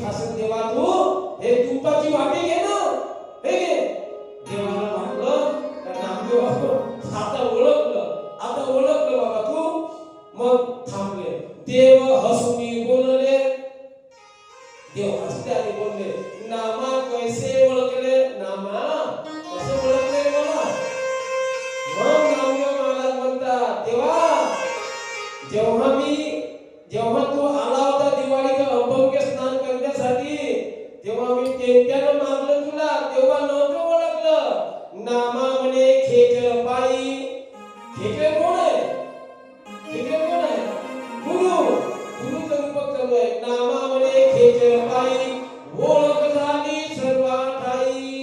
खासेन देवा तो. हे तुपाची वाटी घे ना. हे घे. देवाला म्हटलं तर नामदेव आता ओळखलं. आता ओळखलं बाबा तू. मग थांबले. देव हसुनी बोलले. देव हसते आणि बोलले नामा कैसे ओळखले? नामा कसे ओळखले रे मला? मग नामदेव महाराज म्हणतात देवा जेव्हा मी जेव्हा तू आला एकट्यानं मागलं तुला तेव्हा नव्हतं ओळखलं. नामा म्हणे खेकल पायी खेकल कोण आहे? खेकल कोण आहे? गुरु. गुरुचं रूपक चालू आहे. नामा म्हणे खेकल पायी ओळख झाली सर्वा ठाई